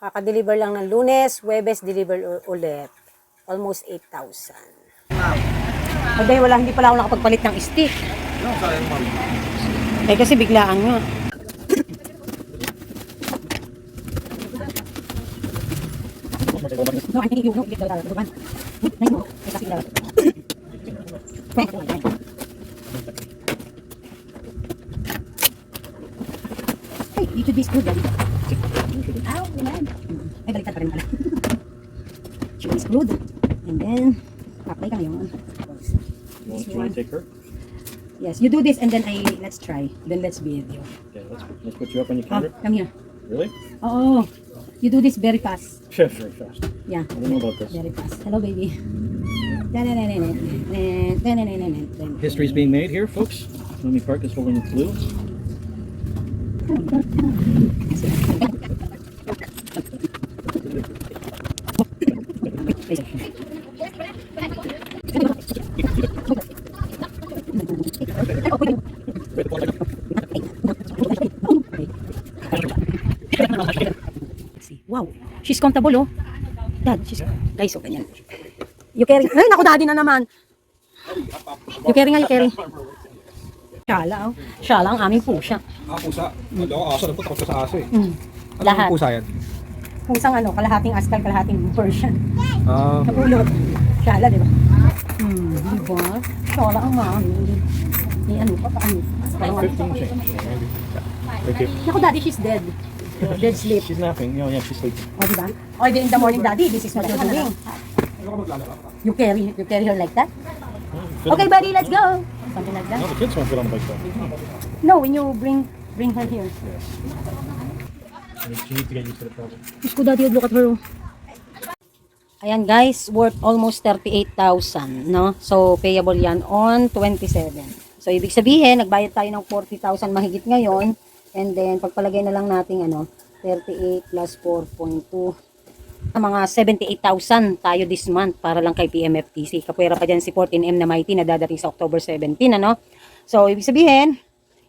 Kaka-deliver lang ng lunes, Webes deliver ulit. Almost 8,000. Ay, dahil wala, hindi pala ako nakapagpalit ng stick. No, sayang ma'am. Eh, kasi biglaan nga. No, I think you know, know, the one. No, no, eh, kasi biglaan. Ay, you should be screwed. Ow, naman. Ay, baliktad pa rin pala. should be screwed. And then, apply ka ngayon. Want you want to take her? Yes, you do this and then I, let's try. Then let's video. Okay, let's, let's put you up on your Oh, come here. Really? Oh, you do this very fast. Yeah, very fast. Yeah, I don't know about this. very fast. Hello, baby. History's being made here, folks. Let me park this whole in blue. Wow, she's comfortable, oh. Dad, she's, guys, oh, ganyan. You carry, ay, naku, daddy na naman. You carry nga, you carry. Shala, oh. Shala ang aming pusa. Ah, pusa. Hindi ako aso. Nagpunta ko sa aso eh. Mm. Ano Lahat. yung pusa yan? Pusang ano, kalahating askal, kalahating Persian. Ah, Napulot. Shala, di ba? Hmm, di ba? Shala ang mami. Ni ano pa, paano? Parang ano. 15 change. Maybe. Naku, daddy, she's dead. Dead sleep. She's napping. Oh, yeah, she's sleeping. O, di ba? O, di in the morning, daddy, this is what you're doing. You carry, you carry her like that? Okay, buddy, let's go. Something like No, that. the kids want to get on the bike though. No, when you bring bring her here. She needs to get used to the problem. Diyos ko, daddy, look at her. oh. Ayan guys, worth almost 38,000, no? So, payable yan on 27. So, ibig sabihin, nagbayad tayo ng 40,000 mahigit ngayon. And then, pagpalagay na lang natin, ano, 38 plus 4.2. Mga 78,000 tayo this month para lang kay PMFTC. Kapwera pa dyan si 14M na mighty na dadating sa October 17, ano? So, ibig sabihin,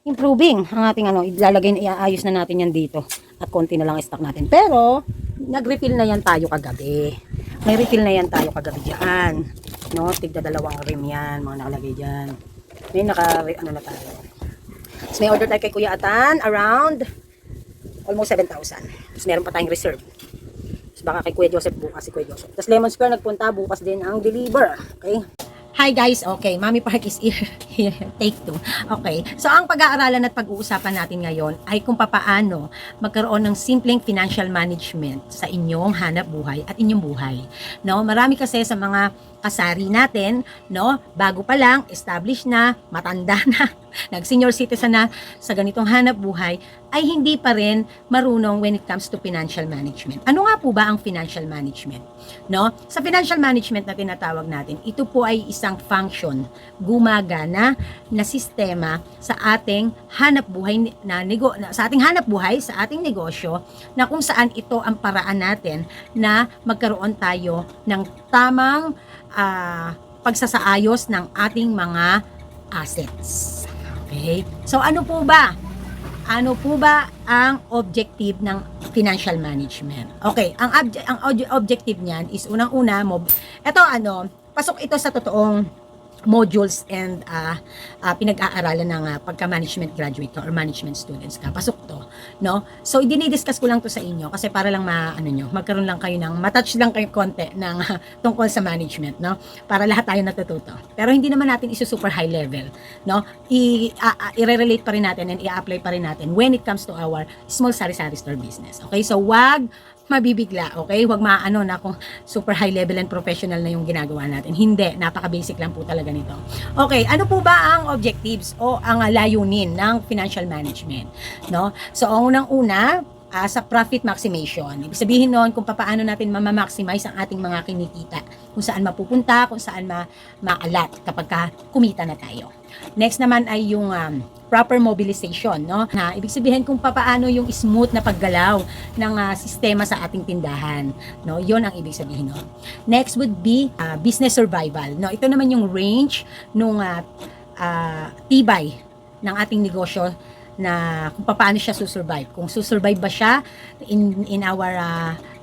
improving ang ating ano, ilalagay na iaayos na natin yan dito. At konti na lang ang stock natin. Pero, nag-refill na yan tayo kagabi. May refill na yan tayo kagabi dyan. No, tigda dalawang rim yan, mga nakalagay dyan. May naka, ano na tayo. Tapos may order tayo kay Kuya Atan, around almost 7,000. Tapos meron pa tayong reserve. Tapos baka kay Kuya Joseph bukas si Kuya Joseph. Tapos Lemon Square nagpunta bukas din ang deliver. Okay? Hi guys, okay, Mami Park is here. Take two. Okay, so ang pag-aaralan at pag-uusapan natin ngayon ay kung papaano magkaroon ng simpleng financial management sa inyong hanap buhay at inyong buhay. No, marami kasi sa mga kasari natin, no, bago pa lang, established na, matanda na, nag-senior citizen na sa ganitong hanap buhay, ay hindi pa rin marunong when it comes to financial management. Ano nga po ba ang financial management? No? Sa financial management na tinatawag natin, ito po ay isang function, gumagana na sistema sa ating hanap buhay na, nego, na sa ating hanap buhay, sa ating negosyo, na kung saan ito ang paraan natin na magkaroon tayo ng tamang ah, pagsasaayos ng ating mga assets. Okay? So ano po ba ano po ba ang objective ng financial management? Okay, ang obje- ang obje- objective niyan is unang-una mo ito ano, pasok ito sa totoong modules and ah, ah, pinag-aaralan ng ah, pagka-management graduate or management students ka. Pasok to, no? So, dinidiscuss ko lang to sa inyo kasi para lang ma, ano nyo, magkaroon lang kayo ng, matouch lang kayo konti ng ah, tungkol sa management, no? Para lahat tayo natututo. Pero hindi naman natin isu super high level, no? I, a- i-relate pa rin natin and i-apply pa rin natin when it comes to our small sari-sari store business. Okay? So, wag mabibigla, okay? Huwag maano na kung super high level and professional na yung ginagawa natin. Hindi, napaka-basic lang po talaga nito. Okay, ano po ba ang objectives o ang layunin ng financial management? No? So, ang unang-una, ah, sa profit maximization. Ibig sabihin noon kung paano natin mamamaximize ang ating mga kinikita. Kung saan mapupunta, kung saan ma maalat kapag ka kumita na tayo. Next naman ay yung um, proper mobilization, no? Na ibig sabihin kung papaano yung smooth na paggalaw ng ah, sistema sa ating tindahan, no? 'Yon ang ibig sabihin no. Next would be ah, business survival, no? Ito naman yung range nung ah, ah, tibay ng ating negosyo na kung paano siya susurvive. Kung susurvive ba siya in, in our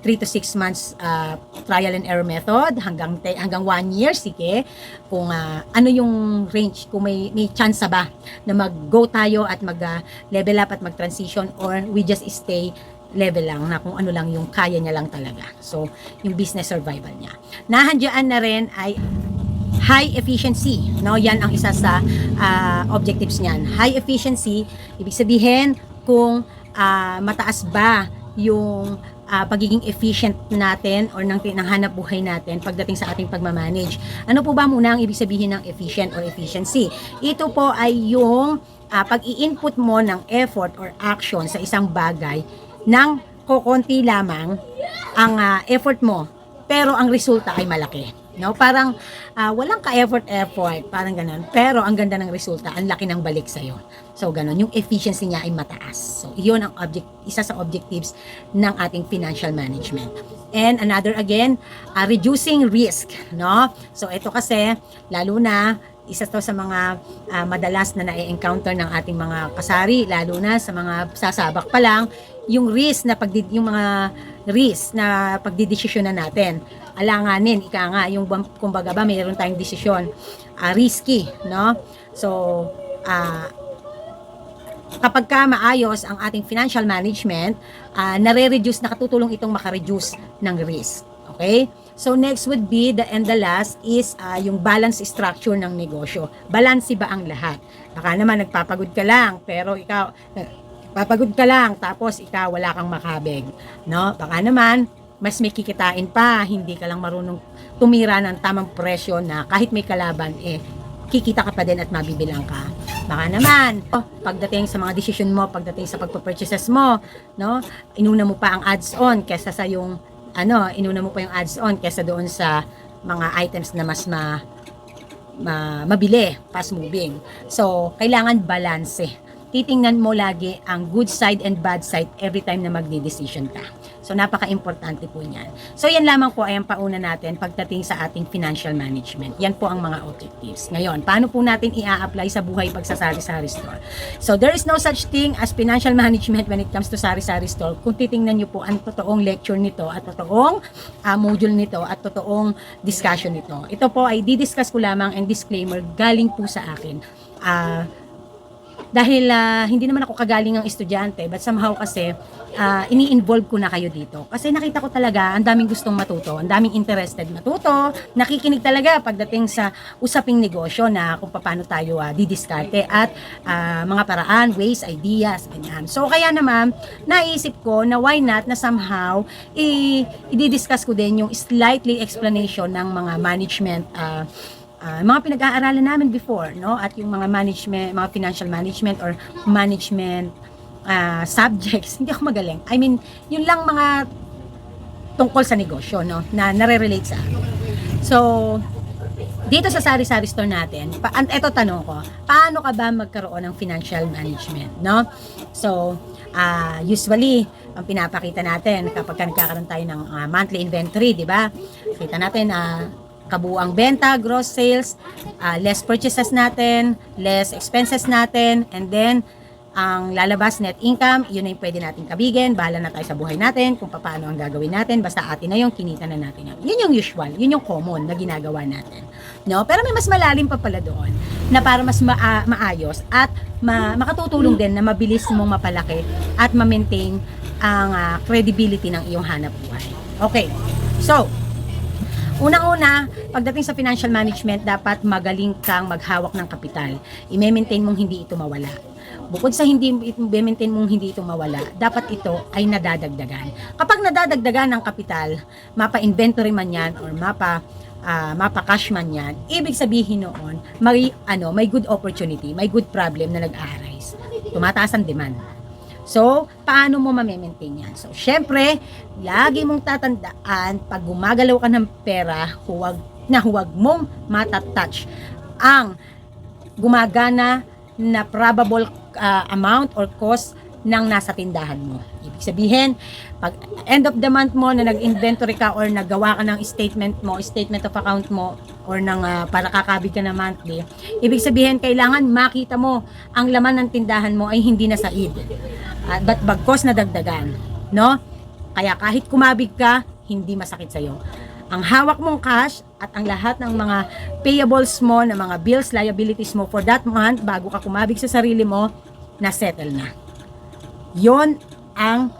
3 to 6 months uh, trial and error method hanggang te- hanggang 1 year sige kung ah, ano yung range kung may may chance ba na mag-go tayo at mag ah, level up at mag-transition or we just stay level lang na kung ano lang yung kaya niya lang talaga. So, yung business survival niya. Nahandyan na rin ay high efficiency. No, yan ang isa sa ah, objectives niyan. High efficiency, ibig sabihin kung ah, mataas ba yung ah, pagiging efficient natin or ng, ng buhay natin pagdating sa ating pagmamanage. Ano po ba muna ang ibig sabihin ng efficient or efficiency? Ito po ay yung ah, pag-i-input mo ng effort or action sa isang bagay ng kokonti lamang ang ah, effort mo pero ang resulta ay malaki. No? Parang ah, walang ka-effort effort, parang ganun. Pero ang ganda ng resulta, ang laki ng balik sa So ganun, yung efficiency niya ay mataas. So iyon ang object isa sa objectives ng ating financial management. And another again, ah, reducing risk, no? So ito kasi lalo na isa to sa mga ah, madalas na na-encounter ng ating mga kasari, lalo na sa mga sasabak pa lang, yung risk na pagdi yung mga risk na pagdidesisyonan natin. Alanganin, ika nga, yung kumbaga ba mayroon tayong desisyon ah, risky, no? So, ah kapag ka maayos ang ating financial management, ah, nare-reduce, nakatutulong itong makareduce ng risk. Okay? So next would be the and the last is ah, yung balance structure ng negosyo. Balansi ba ang lahat? Baka naman nagpapagod ka lang pero ikaw papagod ka lang tapos ikaw wala kang makabig, no? Baka naman mas may kikitain pa, hindi ka lang marunong tumira ng tamang presyo na kahit may kalaban eh kikita ka pa din at mabibilang ka. Baka naman, oh, pagdating sa mga decision mo, pagdating sa pagpa-purchases mo, no, inuna mo pa ang ads on kesa sa yung ano, inuna mo pa yung ads on kesa doon sa mga items na mas ma, ma mabili, fast moving. So, kailangan balance. Titingnan mo lagi ang good side and bad side every time na magdi-decision ka. So, napaka-importante po niyan. So, yan lamang po ay ang pauna natin pagdating sa ating financial management. Yan po ang mga objectives. Ngayon, paano po natin i-apply sa buhay pagsasari-sari store? So, there is no such thing as financial management when it comes to sari-sari store. Kung titingnan nyo po ang totoong lecture nito at totoong ah, module nito at totoong discussion nito. Ito po ay didiscuss ko lamang and disclaimer galing po sa akin. Ah, dahil ah, hindi naman ako kagaling ng estudyante but somehow kasi ah, ini-involve ko na kayo dito. Kasi nakita ko talaga ang daming gustong matuto ang daming interested matuto. Nakikinig talaga pagdating sa usaping negosyo na kung paano tayo ah, didiskarte at ah, mga paraan ways ideas ganyan. So kaya naman naisip ko na why not na somehow i- i-discuss ko din yung slightly explanation ng mga management ah, Ah, mga pinag-aaralan namin before, no? At yung mga management, mga financial management or management ah, subjects, hindi ako magaling. I mean, yun lang mga tungkol sa negosyo, no? Na nare-relate sa akin. So, dito sa sari-sari store natin, pa, eto tanong ko, paano ka ba magkaroon ng financial management, no? So, ah, usually, ang pinapakita natin kapag ka nagkakaroon tayo ng ah, monthly inventory, di ba? Kita natin, ah, kabuang benta, gross sales, ah, less purchases natin, less expenses natin, and then ang lalabas net income, yun na yung pwede natin kabigin, bahala na tayo sa buhay natin, kung paano ang gagawin natin, basta atin na yung kinita na natin yan. Yun yung usual, yun yung common na ginagawa natin. No? Pero may mas malalim pa pala doon, na para mas maa- maayos at ma- makatutulong din na mabilis mong mapalaki at ma-maintain ang ah, credibility ng iyong hanap buhay. Okay, so, Unang-una, pagdating sa financial management, dapat magaling kang maghawak ng kapital. I-maintain mong hindi ito mawala. Bukod sa hindi i-maintain mong hindi ito mawala, dapat ito ay nadadagdagan. Kapag nadadagdagan ng kapital, mapa-inventory man yan or mapa ah, mapa-cash man yan, ibig sabihin noon, may, ano, may good opportunity, may good problem na nag-arise. Tumataas ang demand. So, paano mo ma-maintain yan? So, syempre, lagi mong tatandaan, pag gumagalaw ka ng pera, huwag na huwag mong matatouch ang gumagana na probable ah, amount or cost ng nasa tindahan mo. Ibig sabihin, pag end of the month mo na nag-inventory ka or nagawa ka ng statement mo, statement of account mo, or ng ah, para kakabig ka na monthly, ibig sabihin, kailangan makita mo ang laman ng tindahan mo ay hindi na said. At but bagkos na dagdagan. No? Kaya kahit kumabig ka, hindi masakit sa'yo. Ang hawak mong cash at ang lahat ng mga payables mo, ng mga bills, liabilities mo for that month, bago ka kumabig sa sarili mo, na-settle na. Yon ang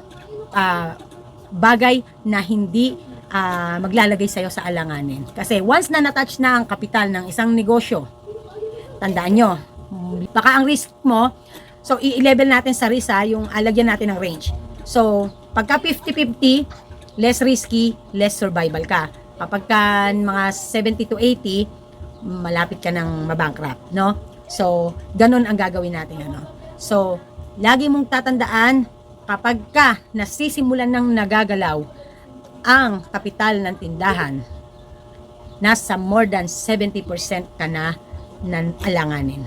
ah, bagay na hindi ah, maglalagay sa'yo sa alanganin. Kasi once na natouch na ang kapital ng isang negosyo, tandaan nyo, baka ang risk mo, so i-level natin sa risk ha, yung alagyan natin ng range. So, pagka 50-50, less risky, less survival ka. Kapag ka mga 70 to 80, malapit ka ng mabankrupt, no? So, ganun ang gagawin natin, ano? So, lagi mong tatandaan, kapag ka nasisimulan ng nagagalaw ang kapital ng tindahan, nasa more than 70% ka na nan alanganin.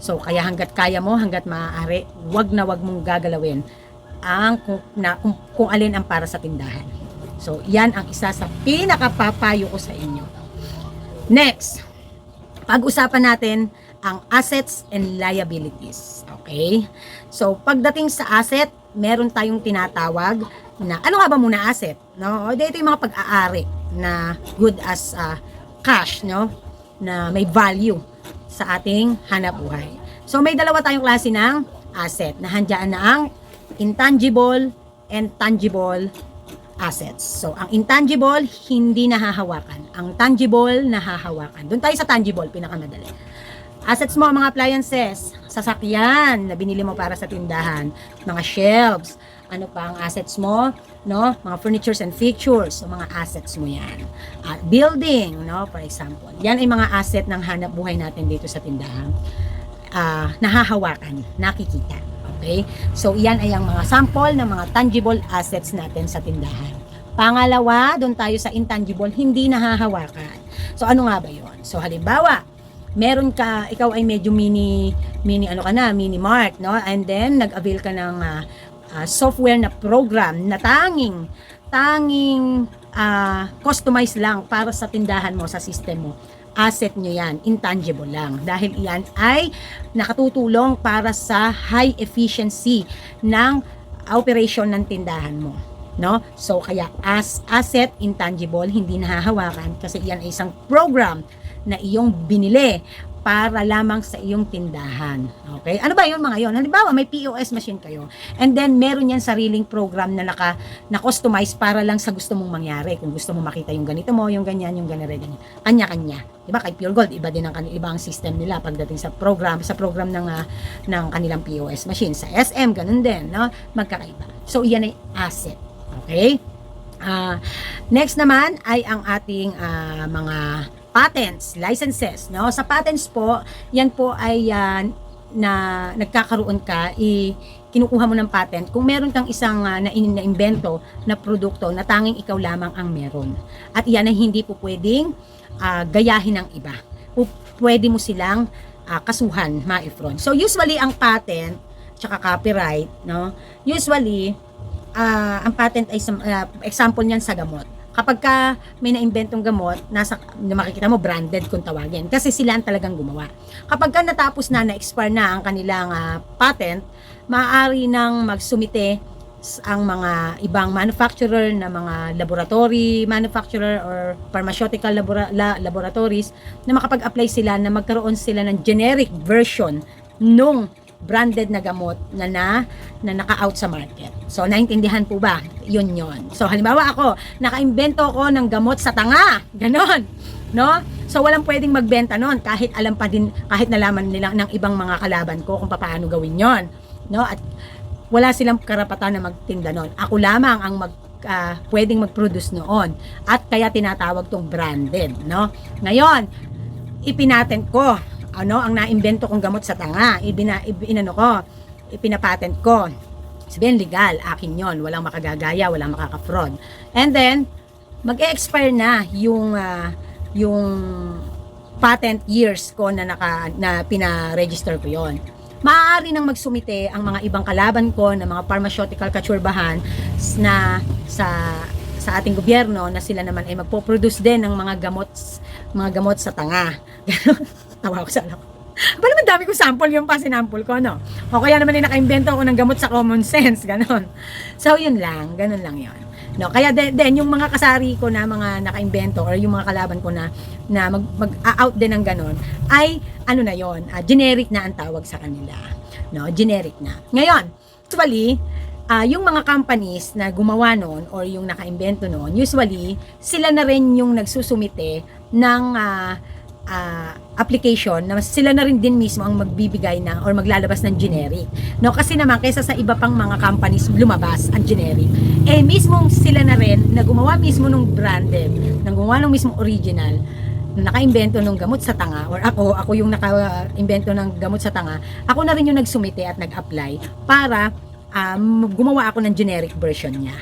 So, kaya hanggat kaya mo, hanggat maaari, wag na wag mong gagalawin ang kung, na, kung, kung alin ang para sa tindahan. So, yan ang isa sa pinakapapayo ko sa inyo. Next, pag-usapan natin ang assets and liabilities. Okay? So, pagdating sa asset, meron tayong tinatawag na, ano nga ba muna asset? No? O, Ito yung mga pag-aari na good as uh, cash, no? Na may value sa ating hanap buhay. So, may dalawa tayong klase ng asset na handyan na ang intangible and tangible assets. So, ang intangible, hindi nahahawakan. Ang tangible, nahahawakan. Doon tayo sa tangible, pinakamadali. Assets mo, mga appliances, sasakyan na binili mo para sa tindahan, mga shelves, ano pa ang assets mo, no? Mga furnitures and fixtures, so mga assets mo yan. At building, no? For example. Yan ay mga asset ng hanap buhay natin dito sa tindahan. Ah, nahahawakan, nakikita. Okay? So, yan ay ang mga sample ng mga tangible assets natin sa tindahan. Pangalawa, doon tayo sa intangible, hindi nahahawakan. So, ano nga ba yon? So, halimbawa, meron ka, ikaw ay medyo mini, mini ano ka na, mini mart, no? And then, nag-avail ka ng ah, ah, software na program na tanging, tanging ah, customized lang para sa tindahan mo, sa system mo asset nyo yan, intangible lang. Dahil yan ay nakatutulong para sa high efficiency ng operation ng tindahan mo. No? So, kaya as asset, intangible, hindi nahahawakan kasi yan ay isang program na iyong binili para lamang sa iyong tindahan. Okay? Ano ba yun mga yun? Halimbawa, may POS machine kayo. And then, meron yan sariling program na naka, na customize para lang sa gusto mong mangyari. Kung gusto mo makita yung ganito mo, yung ganyan, yung ganyan, ganyan. Kanya-kanya. Diba? Kay Pure Gold, iba din ang kanil, iba ang system nila pagdating sa program, sa program ng, ah, ng kanilang POS machine. Sa SM, ganun din, no? Magkakaiba. So, yan ay asset. Okay? Ah, next naman ay ang ating ah, mga patents, licenses, no? Sa patents po, yan po ay ah, na nagkakaroon ka, i kinukuha mo ng patent kung meron kang isang ah, na na-invento na produkto na tanging ikaw lamang ang meron. At yan ay hindi po pwedeng ah, gayahin ng iba. Pwede mo silang ah, kasuhan, maifron. So usually ang patent tsaka copyright, no? Usually ah, ang patent ay ah, example niyan sa gamot. Kapag ka may na-inventong gamot, nasa na makikita mo branded kung tawagin kasi sila ang talagang gumawa. Kapag ka natapos na na-expire na ang kanilang ah, patent, maaari nang magsumite ang mga ibang manufacturer na mga laboratory manufacturer or pharmaceutical labora- la- laboratories na makapag-apply sila na magkaroon sila ng generic version nung branded na gamot na na, na naka-out sa market. So, naintindihan po ba? Yun yun. So, halimbawa ako, naka-invento ako ng gamot sa tanga. Ganon. No? So, walang pwedeng magbenta nun kahit alam pa din, kahit nalaman nila ng ibang mga kalaban ko kung paano gawin yon No? At wala silang karapatan na magtinda nun. Ako lamang ang mag ah, pwedeng mag-produce noon. At kaya tinatawag tong branded, no? Ngayon, ipinatent ko ano ang naimbento kong gamot sa tanga ibina ib- inano ko ipinapatent ko. Sabihin legal akin yon walang makagagaya walang makaka-fraud. And then mag-expire na yung ah, yung patent years ko na naka na pina-register ko yon. Maaari nang magsumite ang mga ibang kalaban ko na mga pharmaceutical katsurbahan na sa sa ating gobyerno na sila naman ay magpo-produce din ng mga gamot mga gamot sa tanga. Tawa ko sa alam. Ba naman dami ko sample yung pa sinample ko, no? O kaya naman ay nakaimbento ako ng gamot sa common sense, ganon. So, yun lang, ganon lang yun. No, kaya then, then yung mga kasari ko na mga nakaimbento or yung mga kalaban ko na na mag, mag-out din ng ganon ay ano na yon, ah, generic na ang tawag sa kanila. No, generic na. Ngayon, actually, ah, yung mga companies na gumawa noon or yung nakaimbento noon, usually sila na rin yung nagsusumite ng ah, ah, application na sila na rin din mismo ang magbibigay ng or maglalabas ng generic. No, kasi naman kaysa sa iba pang mga companies lumabas ang generic, eh mismo sila na rin na gumawa mismo ng branded, na gumawa ng mismo original, na nakaimbento ng gamot sa tanga or ako, ako yung nakaimbento ng gamot sa tanga, ako na rin yung nagsumite at nag-apply para um, gumawa ako ng generic version niya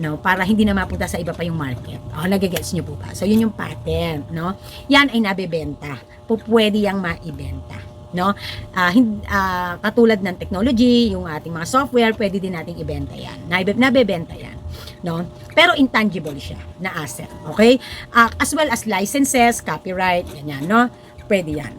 no para hindi na mapunta sa iba pa yung market. Oh, nagigets niyo po ba? So yun yung patent, no? Yan ay nabebenta. Po pwede yang maibenta, no? Ah, hin- ah, katulad ng technology, yung ating mga software, pwede din nating ibenta yan. Nabe- nabebenta yan, no? Pero intangible siya na asset, okay? Ah, as well as licenses, copyright, ganyan, no? Pwede yan.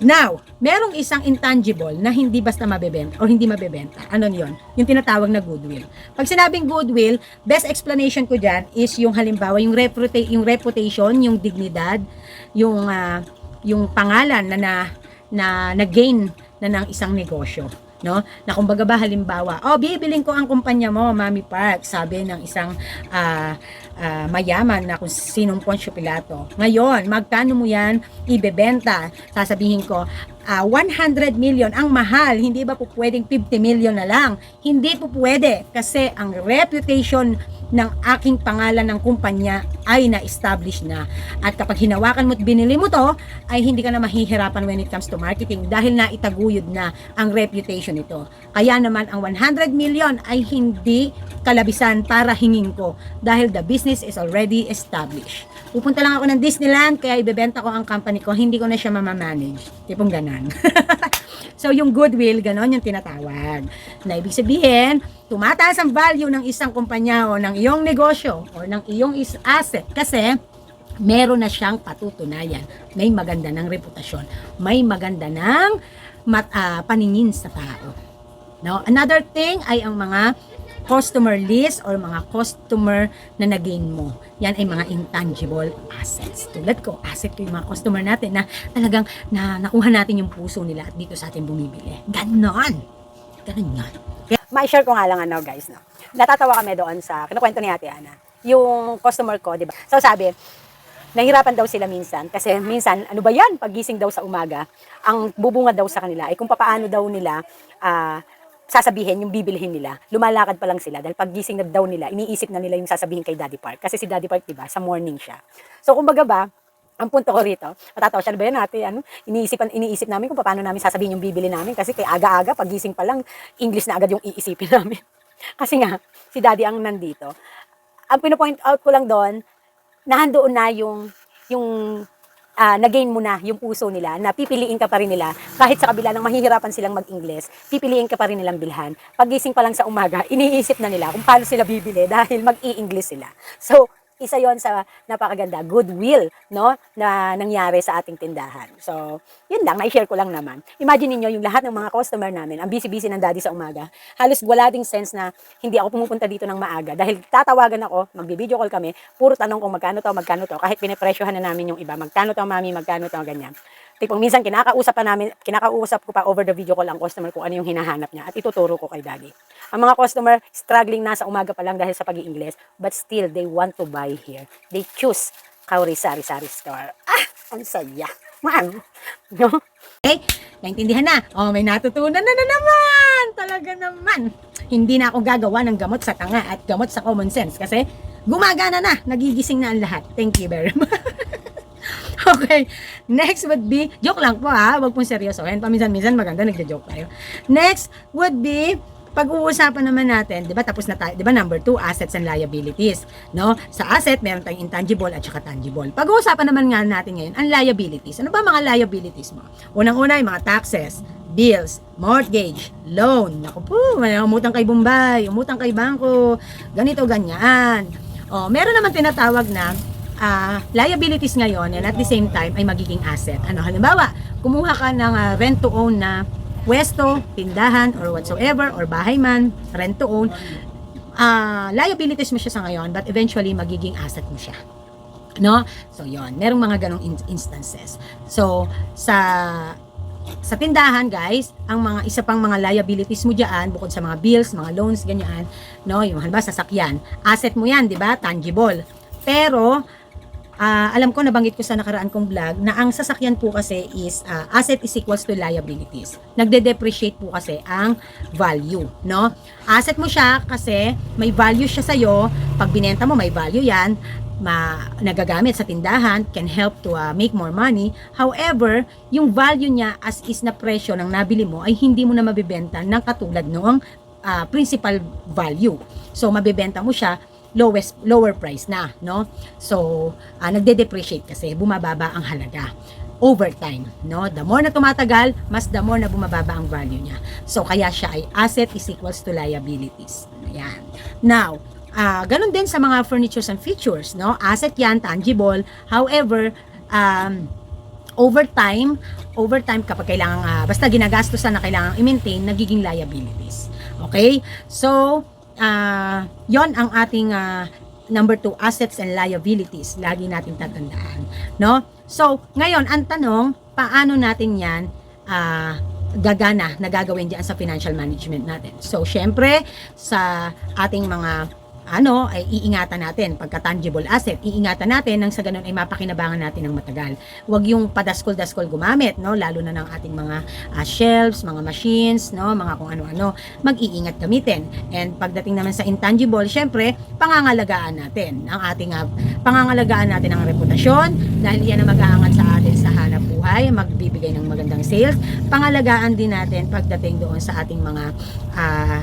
Now, merong isang intangible na hindi basta mabebenta o hindi mabebenta. Ano yon? Yung tinatawag na goodwill. Pag sinabing goodwill, best explanation ko dyan is yung halimbawa, yung, reputa- yung reputation, yung dignidad, yung, ah, yung pangalan na na, na, na gain na ng isang negosyo. No? Na kumbaga ba halimbawa, oh, bibiling ko ang kumpanya mo, Mami Park, sabi ng isang ah, ah, mayaman na kung sinong Poncio Pilato. Ngayon, magkano mo yan ibebenta? Sasabihin ko, ah, 100 million ang mahal. Hindi ba po pwedeng 50 million na lang? Hindi po pwede kasi ang reputation ng aking pangalan ng kumpanya ay na-establish na. At kapag hinawakan mo at binili mo to, ay hindi ka na mahihirapan when it comes to marketing dahil na itaguyod na ang reputation nito. Kaya naman ang 100 million ay hindi kalabisan para hingin ko dahil the business is already established. Pupunta lang ako ng Disneyland kaya ibebenta ko ang company ko, hindi ko na siya mamamanage. Tipong ganan. so yung goodwill, ganon yung tinatawag. Na ibig sabihin, tumataas ang value ng isang kumpanya o ng iyong negosyo o ng iyong is asset kasi meron na siyang patutunayan. May maganda ng reputasyon. May maganda ng mat, ah, paningin sa tao. No? Another thing ay ang mga customer list or mga customer na nagain mo. Yan ay mga intangible assets. Tulad ko, asset ko yung mga customer natin na talagang na nakuha natin yung puso nila at dito sa atin bumibili. Ganon. Ganon yan. May share ko nga lang ano guys. No? Natatawa kami doon sa, kinukwento ni Ate Ana, yung customer ko, di ba? So sabi, nahirapan daw sila minsan kasi minsan ano ba yan pagising daw sa umaga ang bubunga daw sa kanila ay kung papaano daw nila ah, sasabihin yung bibilihin nila. Lumalakad pa lang sila dahil pagising na daw nila iniisip na nila yung sasabihin kay Daddy Park. Kasi si Daddy Park diba sa morning siya. So kumbaga ba ang punto ko rito, matatawa siya, ano ba yan ate, ano, iniisip, iniisip namin kung paano namin sasabihin yung bibili namin. Kasi kay aga-aga, pagising pa lang, English na agad yung iisipin namin. kasi nga, si daddy ang nandito. Ang pinopoint out ko lang doon, nahandoon na yung yung ah, na-gain mo na yung puso nila na pipiliin ka pa rin nila kahit sa kabila ng mahihirapan silang mag-Ingles, pipiliin ka pa rin nilang bilhan. Pagising pa lang sa umaga, iniisip na nila kung paano sila bibili dahil mag-i-English sila. So, isa yon sa napakaganda, goodwill, no, na nangyari sa ating tindahan. So, yun lang, na-share ko lang naman. Imagine niyo yung lahat ng mga customer namin, ang busy-busy ng daddy sa umaga, halos wala ding sense na hindi ako pumupunta dito ng maaga dahil tatawagan ako, magbi-video call kami, puro tanong kung magkano to, magkano to, kahit pinipresyohan na namin yung iba, magkano to mami, magkano to, ganyan. Tipong minsan kinakausap pa namin, kinakausap ko pa over the video call ang customer kung ano yung hinahanap niya at ituturo ko kay daddy. Ang mga customer struggling na sa umaga pa lang dahil sa pag-i-Ingles, but still they want to buy here. They choose Kauri Sari Sari Store. Ah, ang saya. Man. No? Okay, naintindihan na. Oh, may natutunan na, na naman. Talaga naman. Hindi na ako gagawa ng gamot sa tanga at gamot sa common sense kasi gumagana na. Nagigising na ang lahat. Thank you very much. Okay. Next would be, joke lang po ha, wag pong seryosohin. Paminsan-minsan maganda, nagja-joke tayo. Next would be, pag-uusapan naman natin, 'di ba tapos na tayo, 'di ba number two, assets and liabilities, no? Sa asset meron tayong intangible at saka tangible. Pag-uusapan naman nga natin ngayon ang liabilities. Ano ba mga liabilities mo? Unang-una yung mga taxes, bills, mortgage, loan. Naku po, umutang kay Bombay, umutang kay bangko, ganito, ganyan. O, meron naman tinatawag na ah, liabilities ngayon and at the same time ay magiging asset. Ano, halimbawa, kumuha ka ng ah, rent to own na pwesto, tindahan, or whatsoever, or bahay man, rent to own, ah, liabilities mo siya sa ngayon, but eventually magiging asset mo siya. No? So, yon Merong mga ganong in- instances. So, sa sa tindahan, guys, ang mga isa pang mga liabilities mo diyan bukod sa mga bills, mga loans, ganyan, no, yung halimbawa sasakyan, asset mo 'yan, 'di ba? Tangible. Pero ah, alam ko nabanggit ko sa nakaraan kong vlog na ang sasakyan po kasi is ah, asset is equals to liabilities. Nagde-depreciate po kasi ang value, no? Asset mo siya kasi may value siya sa Pag binenta mo, may value 'yan ma nagagamit sa tindahan can help to uh, make more money. However, yung value niya as is na presyo ng nabili mo ay hindi mo na mabibenta ng katulad noong uh, principal value. So mabibenta mo siya lowest lower price na, no? So, uh, nagde-depreciate kasi bumababa ang halaga over time, no? The more na tumatagal, mas the more na bumababa ang value niya. So, kaya siya ay asset is equals to liabilities. Ayan. Now, Ah, ganun din sa mga furnitures and features, no? Asset 'yan, tangible. However, um, over time, over time kapag kailangan ah, basta ginagastosan na kailangan i-maintain, nagiging liabilities. Okay? So, ah, 'yon ang ating ah, number two, assets and liabilities. Lagi nating tatandaan, no? So, ngayon ang tanong, paano natin 'yan ah, gagana na gagawin diyan sa financial management natin. So, syempre, sa ating mga ano, ay iingatan natin. Pagka tangible asset, iingatan natin nang sa ganun ay mapakinabangan natin ng matagal. Huwag yung padaskol-daskol gumamit, no? Lalo na ng ating mga ah, shelves, mga machines, no? Mga kung ano-ano. Mag-iingat gamitin. And pagdating naman sa intangible, syempre, pangangalagaan natin ang ating ah, pangangalagaan natin ang reputasyon dahil yan ang mag-aangat sa atin sa hanap buhay, magbibigay ng magandang sales. Pangalagaan din natin pagdating doon sa ating mga ah,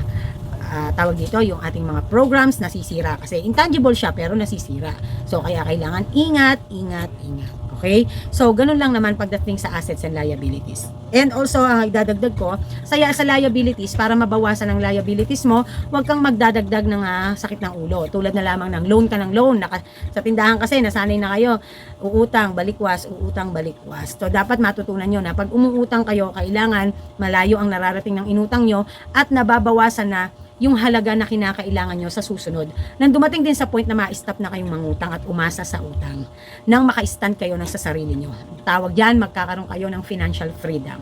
ah, tawag dito, yung ating mga programs nasisira kasi intangible siya pero nasisira. So kaya kailangan ingat, ingat, ingat. Okay? So ganun lang naman pagdating sa assets and liabilities. And also ang idadagdag ko, sa sa liabilities para mabawasan ang liabilities mo, huwag kang magdadagdag ng ah, sakit ng ulo. Tulad na lamang ng loan ka ng loan. Naka, sa tindahan kasi nasanay na kayo, uutang, balikwas, uutang, balikwas. So dapat matutunan nyo na pag umuutang kayo, kailangan malayo ang nararating ng inutang nyo at nababawasan na yung halaga na kinakailangan nyo sa susunod. Nang dumating din sa point na ma-stop na kayong mangutang at umasa sa utang. Nang maka-stand kayo ng sa sarili nyo. Tawag yan, magkakaroon kayo ng financial freedom.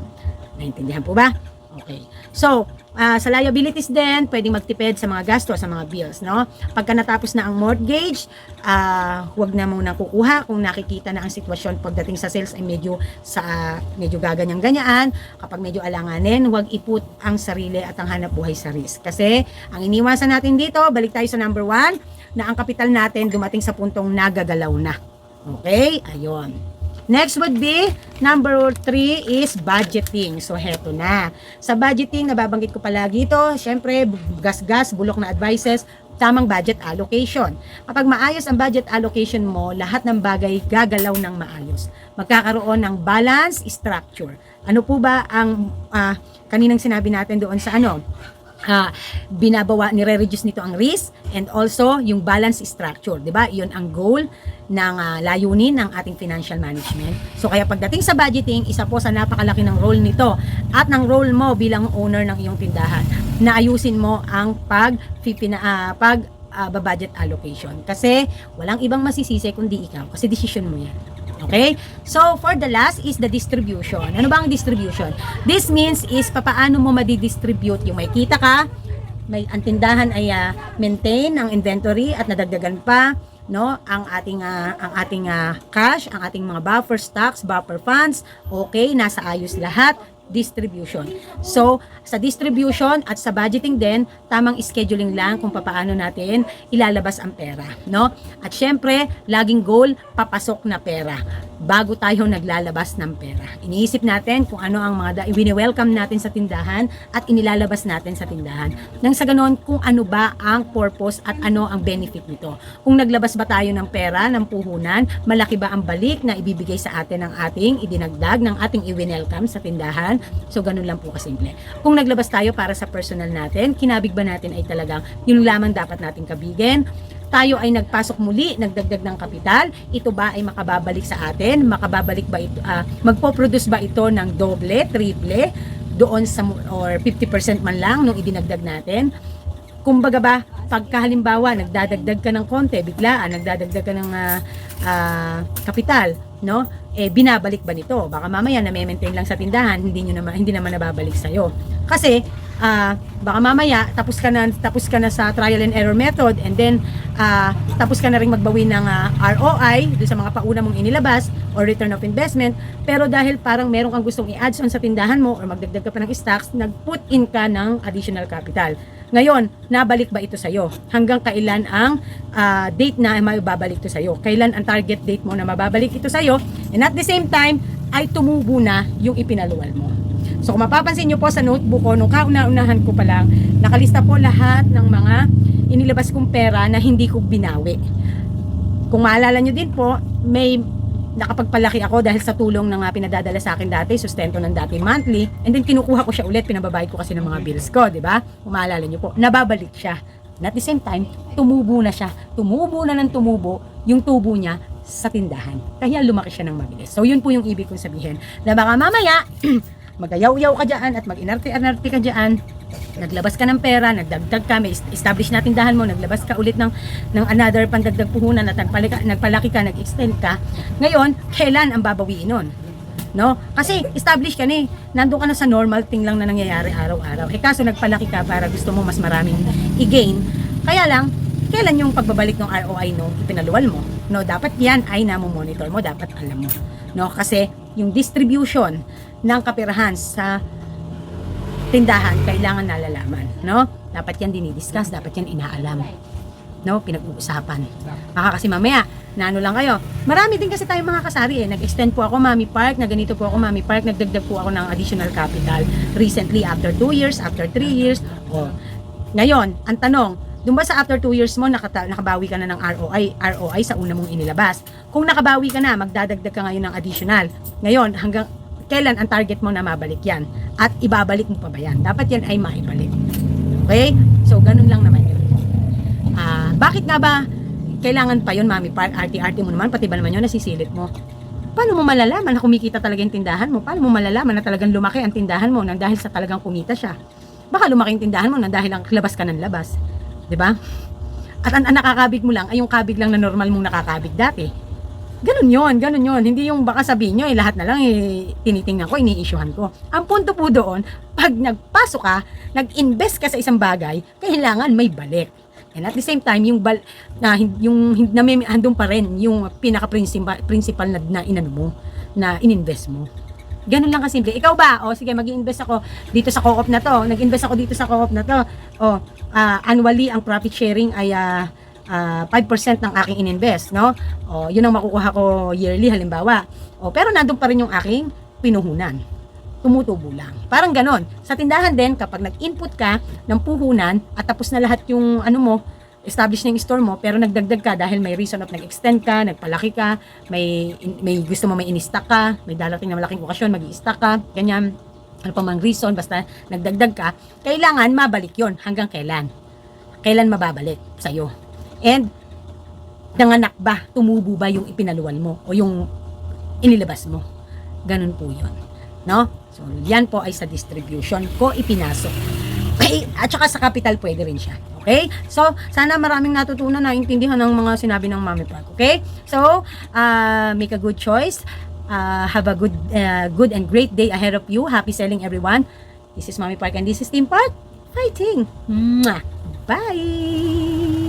Naintindihan po ba? Okay. So, ah, sa liabilities din, pwedeng magtipid sa mga gasto, sa mga bills, no? Pagka natapos na ang mortgage, ah, huwag na muna kukuha kung nakikita na ang sitwasyon pagdating sa sales ay medyo sa medyo gaganyan-ganyaan. Kapag medyo alanganin, huwag iput ang sarili at ang hanap buhay sa risk. Kasi, ang iniwasan natin dito, balik tayo sa number one, na ang kapital natin dumating sa puntong nagagalaw na. Okay? Ayon. Next would be, number three is budgeting. So, heto na. Sa budgeting, nababanggit ko palagi ito, syempre, gas-gas, bulok na advices, tamang budget allocation. Kapag maayos ang budget allocation mo, lahat ng bagay gagalaw ng maayos. Magkakaroon ng balance structure. Ano po ba ang ah, kaninang sinabi natin doon sa ano? Ah binabawa nire-reduce nito ang risk and also yung balance structure, 'di ba? 'Yun ang goal ng ah, layunin ng ating financial management. So kaya pagdating sa budgeting, isa po sa napakalaki ng role nito at ng role mo bilang owner ng iyong tindahan na ayusin mo ang pag pipina, pag ah, budget allocation kasi walang ibang masisisi kundi ikaw kasi decision mo 'yan. Okay? So, for the last is the distribution. Ano ba ang distribution? This means is papaano mo madidistribute yung may kita ka, may ang tindahan ay ah, maintain ang inventory at nadagdagan pa no ang ating ah, ang ating ah, cash ang ating mga buffer stocks buffer funds okay nasa ayos lahat distribution. So, sa distribution at sa budgeting din, tamang scheduling lang kung papaano natin ilalabas ang pera, no? At syempre, laging goal, papasok na pera bago tayo naglalabas ng pera. Iniisip natin kung ano ang mga da- wini-welcome natin sa tindahan at inilalabas natin sa tindahan. Nang sa ganon, kung ano ba ang purpose at ano ang benefit nito. Kung naglabas ba tayo ng pera, ng puhunan, malaki ba ang balik na ibibigay sa atin ng ating idinagdag, ng ating i-welcome sa tindahan? So, ganun lang po kasimple. Kung naglabas tayo para sa personal natin, kinabig ba natin ay talagang yun lamang dapat natin kabigin? Tayo ay nagpasok muli, nagdagdag ng kapital. Ito ba ay makababalik sa atin? Makababalik ba ito, ah, magpo-produce ba ito ng doble, triple, doon sa, or 50% man lang nung idinagdag natin? kumbaga ba, pagka halimbawa nagdadagdag ka ng konti, biglaan, nagdadagdag ka ng ah, ah, kapital, no? Eh, binabalik ba nito? Baka mamaya na-maintain lang sa tindahan, hindi nyo naman, hindi naman nababalik sa'yo. Kasi, ah, baka mamaya, tapos ka na, tapos ka na sa trial and error method, and then, ah, tapos ka na rin magbawi ng ah, ROI, doon sa mga pauna mong inilabas, or return of investment, pero dahil parang meron kang gustong i-add on sa tindahan mo, or magdagdag ka pa ng stocks, nag-put in ka ng additional capital. Ngayon, nabalik ba ito sa'yo? Hanggang kailan ang ah, date na mababalik ito sa'yo? Kailan ang target date mo na mababalik ito sa'yo? And at the same time, ay tumubo na yung ipinaluwal mo. So kung mapapansin nyo po sa notebook ko, nung kauna-unahan ko pa lang, nakalista po lahat ng mga inilabas kong pera na hindi ko binawi. Kung maalala nyo din po, may nakapagpalaki ako dahil sa tulong ng uh, pinadadala sa akin dati, sustento ng dati monthly, and then kinukuha ko siya ulit, pinababayad ko kasi ng mga bills ko, di ba? Kung maalala nyo po, nababalik siya. And at the same time, tumubo na siya. Tumubo na ng tumubo yung tubo niya sa tindahan. Kaya lumaki siya ng mabilis. So yun po yung ibig kong sabihin. Na baka mamaya, magayaw-yaw ka dyan at mag-inarte-inarte ka dyan, naglabas ka ng pera, nagdagdag ka, may establish na tindahan mo, naglabas ka ulit ng, ng another pandagdag puhunan at nagpalaki, nagpalaki ka, nag-extend ka. Ngayon, kailan ang babawiin nun? No? Kasi establish ka na eh. Ka na sa normal thing lang na nangyayari araw-araw. Eh kaso nagpalaki ka para gusto mo mas maraming i-gain. Kaya lang, kailan yung pagbabalik ng ROI no ipinaluwal mo? No, dapat yan ay namo-monitor mo, dapat alam mo. No, kasi yung distribution ng kapirahan sa tindahan kailangan nalalaman, no? Dapat yan dinidiscuss, dapat yan inaalam. No, pinag-uusapan. Baka kasi mamaya, na ano lang kayo. Marami din kasi tayong mga kasari eh. Nag-extend po ako Mami Park, na ganito po ako Mami Park, nagdagdag po ako ng additional capital recently after 2 years, after 3 years. Oh. Ngayon, ang tanong, doon ba sa after 2 years mo, nakata- nakabawi ka na ng ROI, ROI sa una mong inilabas? Kung nakabawi ka na, magdadagdag ka ngayon ng additional. Ngayon, hanggang kailan ang target mo na mabalik yan? At ibabalik mo pa ba yan? Dapat yan ay maibalik. Okay? So, ganun lang naman yun. Ah, bakit nga ba kailangan pa yun, Mami Park? Arte-arte mo naman, pati ba naman yun, nasisilip mo? Paano mo malalaman na kumikita talaga yung tindahan mo? Paano mo malalaman na talagang lumaki ang tindahan mo nang dahil sa talagang kumita siya? Baka lumaki yung tindahan mo nang dahil ang labas ka ng labas. ba? At ang, ang nakakabig mo lang ay yung kabig lang na normal mong nakakabig dati. Ganun yon, ganun yon. Hindi yung baka sabihin nyo, eh, lahat na lang eh, tinitingnan ko, ini-issuehan ko. Ang punto po doon, pag nagpasok ka, nag-invest ka sa isang bagay, kailangan may balik. And at the same time, yung bal na yung na may andun pa rin yung pinaka principal principal na, na inano mo, na ininvest mo. Ganun lang kasimple. Ikaw ba? O sige, mag-invest ako dito sa co-op na to. Nag-invest ako dito sa co-op na to. O ah, annually ang profit sharing ay ah, ah, 5% ng aking ininvest, no? O yun ang makukuha ko yearly halimbawa. O pero nandun pa rin yung aking pinuhunan tumutubo lang. Parang ganon. Sa tindahan din, kapag nag-input ka ng puhunan at tapos na lahat yung ano mo, establish na yung store mo, pero nagdagdag ka dahil may reason of nag-extend ka, nagpalaki ka, may, may gusto mo may in-stock ka, may darating na malaking okasyon, mag stock ka, ganyan, ano pa mang reason, basta nagdagdag ka, kailangan mabalik yon hanggang kailan. Kailan mababalik sa'yo. And, nanganak ba, tumubo ba yung ipinaluwal mo o yung inilabas mo. Ganun po yun. No? So, yan po ay sa distribution ko ipinasok. Okay? At saka sa capital pwede rin siya. Okay? So, sana maraming natutunan na intindihan ng mga sinabi ng Mami Park. Okay? So, uh, make a good choice. Uh, have a good uh, good and great day ahead of you. Happy selling everyone. This is Mami Park and this is Team Park. Fighting. Mwah. Bye!